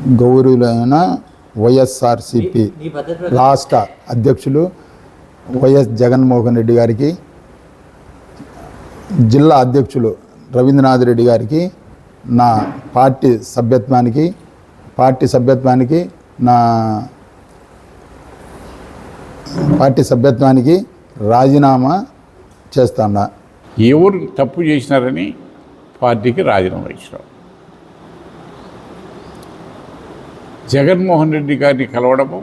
గౌరవులైన వైఎస్ఆర్సిపి రాష్ట్ర అధ్యక్షులు వైఎస్ జగన్మోహన్ రెడ్డి గారికి జిల్లా అధ్యక్షులు రవీంద్రనాథ్ రెడ్డి గారికి నా పార్టీ సభ్యత్వానికి పార్టీ సభ్యత్వానికి నా పార్టీ సభ్యత్వానికి రాజీనామా చేస్తాను. ఎవరు తప్పు చేసినారని పార్టీకి రాజీనామా ఇచ్చినాం జగన్మోహన్ రెడ్డి గారిని కలవడము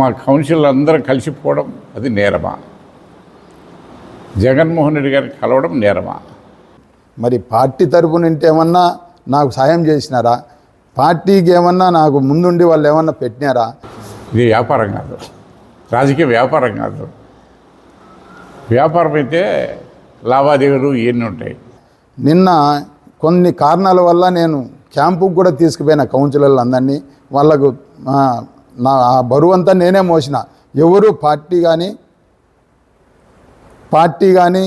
మా కౌన్సిల్ అందరం కలిసిపోవడం అది నేరమా? జగన్మోహన్ రెడ్డి గారిని కలవడం నేరమా? మరి పార్టీ తరపు నుండి ఏమన్నా నాకు సాయం చేసినారా? పార్టీకి ఏమన్నా నాకు ముందుండి వాళ్ళు ఏమన్నా పెట్టినారా? ఇది వ్యాపారం కాదు. రాజకీయ వ్యాపారం కాదు. వ్యాపారం అయితే లావాదేవీలు ఇవన్నీ ఉంటాయి. నిన్న కొన్ని కారణాల వల్ల నేను క్యాంపుకు కూడా తీసుకుపోయిన కౌన్సిలర్లు అందరినీ వాళ్ళకు నా ఆ బరువు అంతా నేనే మోసిన. ఎవరు పార్టీ కానీ పార్టీ కానీ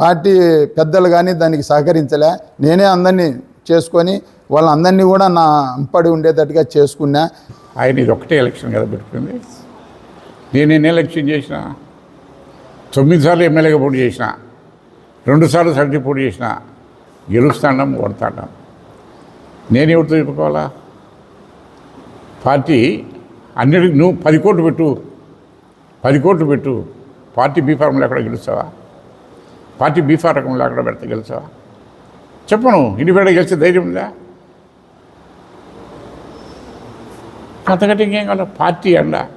పార్టీ పెద్దలు కానీ దానికి సహకరించలే. నేనే అందరినీ చేసుకొని వాళ్ళందరినీ కూడా నా అంపడి ఉండేటట్టుగా చేసుకున్నా. ఆయన ఇది ఒకటే ఎలక్షన్ కదా పెట్టుకుంది. నేను ఎన్ని ఎలక్షన్ చేసిన? తొమ్మిది సార్లు ఎమ్మెల్యేగా పోటీ చేసిన. రెండుసార్లు సర్టి పోటీ చేసిన. గెలుస్తాండం ఓడతాడం. నేను ఎవరితో చెప్పుకోవాలా? పార్టీ అన్నిటికి నువ్వు పది కోట్లు పెట్టు. పది కోట్లు పెట్టు. పార్టీ బీ ఫార్ములు ఎక్కడ గెలుస్తావా? పార్టీ బీ ఫార్ములు ఎక్కడ పెడితే గెలుస్తావా? చెప్పను ఇండిపెండెంట్ గెలిచే ధైర్యం ఉందా? అంతకంటే ఇంకేం కావాలి? పార్టీ అండ.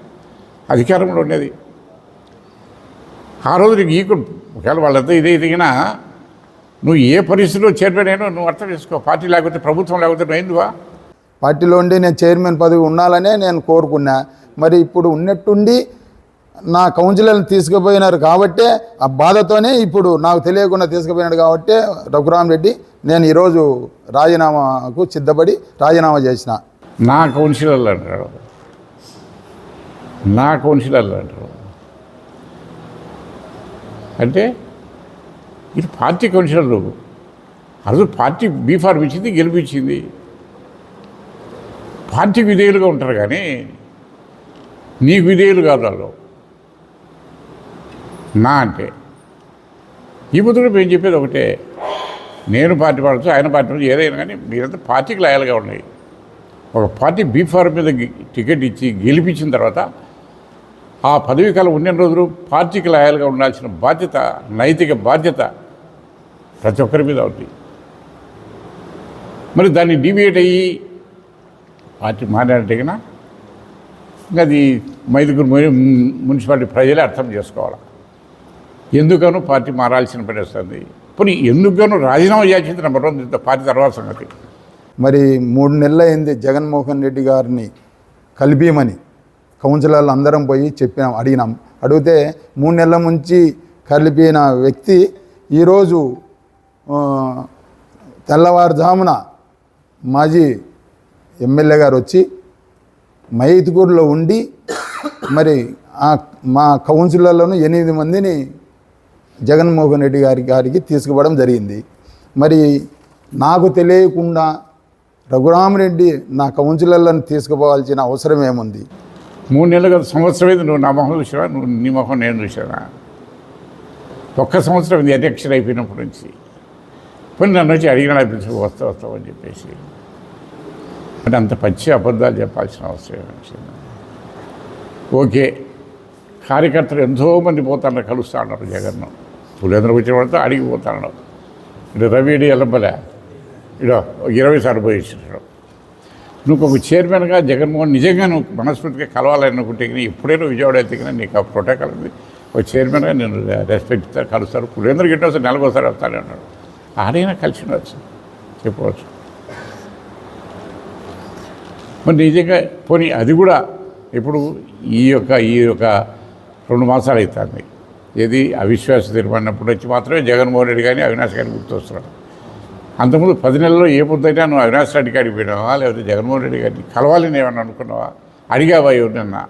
అధికారంలో ఉండేది. ఆ రోజు నీకు ఈకు ఒకవేళ వాళ్ళంతా ఇదే ఎదిగినా నువ్వు ఏ పరిస్థితిలో చైర్మన్ అయినా నువ్వు అర్థం చేసుకో. పార్టీ లేకపోతే ప్రభుత్వం లేకపోతే నువ్వు ఎందువా? పార్టీలో ఉండి నేను చైర్మన్ పదవి ఉండాలనే నేను కోరుకున్నా. మరి ఇప్పుడు ఉన్నట్టుండి నా కౌన్సిలర్ని తీసుకుపోయినారు కాబట్టే ఆ బాధతోనే ఇప్పుడు నాకు తెలియకుండా తీసుకుపోయినాడు కాబట్టే రఘురామ్ రెడ్డి నేను ఈరోజు రాజీనామాకు సిద్ధపడి రాజీనామా చేసిన. నా కౌన్సిలర్లు అంటారు. నా కౌన్సిలర్లు అంటారు. అంటే ఇది పార్టీ కౌన్సిలర్లు అసలు పార్టీ బీఫార్మ్ ఇచ్చింది గెలిపించింది. పార్టీకి విధేయులుగా ఉంటారు కానీ నీకు విధేయులు కాదు వాళ్ళు. నా అంటే. ఈ బుద్ధుడు మేము చెప్పేది ఒకటే. నేను పార్టీ పడచ్చు ఆయన పార్టీ పడచ్చు ఏదైనా కానీ మీరంతా పార్టీకి లాయల్గా ఉన్నాయి ఒక పార్టీ బీఫార్మ్ మీద టికెట్ ఇచ్చి గెలిపించిన తర్వాత ఆ పదవీ కాలం ఉన్న రోజులు పార్టీకి లాయల్గా ఉండాల్సిన బాధ్యత నైతిక బాధ్యత ప్రతి ఒక్కరి మీద ఉంది మరి దాన్ని డివియేట్ అయ్యి పార్టీ మాట్లాడటగినా ఇంకా అది మైదుగురు మున్సిపాలిటీ ప్రజలే అర్థం చేసుకోవాలి? ఎందుకనో పార్టీ మారాల్సిన పని వస్తుంది పోనీ ఎందుకనో రాజీనామా చేసింది నెంబర్ వన్ పార్టీ తర్వాత సంగతి. మరి మూడు నెలలు అయింది జగన్మోహన్ రెడ్డి గారిని కలిపియమని కౌన్సిలర్లు అందరం పోయి చెప్పినాం అడిగినాం. అడిగితే మూడు నెలల నుంచి కలిపిన వ్యక్తి ఈరోజు తెల్లవారుజామున మాజీ ఎమ్మెల్యే గారు వచ్చి మైతుకూరులో ఉండి మరి ఆ మా కౌన్సిలర్లను ఎనిమిది మందిని జగన్మోహన్ రెడ్డి గారి గారికి తీసుకుపోవడం జరిగింది. మరి నాకు తెలియకుండా రఘురామరెడ్డి నా కౌన్సిలర్లను తీసుకుపోవాల్సిన అవసరం ఏముంది? మూడు నెలలు గత సంవత్సరం అయితే నువ్వు నా మొహం చూసావా? నువ్వు నీ మొహం నేను చూసావా ఒక్క సంవత్సరం ఇది అధ్యక్షుడు అయిపోయినప్పటి నుంచి. పోనీ నన్ను వచ్చి అడిగినా పిలిచి వస్తా వస్తావు అని చెప్పేసి. అంటే అంత పచ్చి అబద్ధాలు చెప్పాల్సిన అవసరం ఏమి వచ్చింది ఓకే కార్యకర్తలు ఎంతోమంది పోతాను కలుస్తా ఉన్నారు జగన్ను. పులేంద్ర వచ్చిన వాళ్ళతో అడిగి పోతాను ఇటు రవిడి ఎల్లబలే ఇడో ఇరవై సార్లు పోయి ఇచ్చినాడు నువ్వు ఒక చైర్మన్గా జగన్మోహన్ నిజంగా నువ్వు మనస్ఫూర్తిగా కలవాలనుకుంటే కానీ ఎప్పుడైనా విజయవాడ అయితే నీకు ఆ ప్రోటోకాల్ ఉంది. ఒక చైర్మన్గా నేను రెస్పెక్ట్ ఇస్తాను కలుస్తారు పులేంద్ర గిట్ట వస్తే నెలకోసారి వస్తానే అన్నాడు. ఆడైనా కలిసి ఉండొచ్చు. చెప్పవచ్చు. మరి నిజంగా పోనీ అది కూడా ఇప్పుడు ఈ యొక్క ఈ యొక్క రెండు మాసాలు అవుతుంది ఏది అవిశ్వాస తీర్మానప్పుడు వచ్చి మాత్రమే జగన్మోహన్ రెడ్డి కానీ అవినాష్ గారిని గుర్తొస్తున్నాడు. అంతకుముందు పది నెలల్లో ఏ పొద్దుైనా నువ్వు అవినాష్ రెడ్డి గారికి పోయినావా? లేకపోతే జగన్మోహన్ రెడ్డి గారిని కలవాలని ఏమన్నా అనుకున్నావా? అడిగావా ఎవరినన్నా?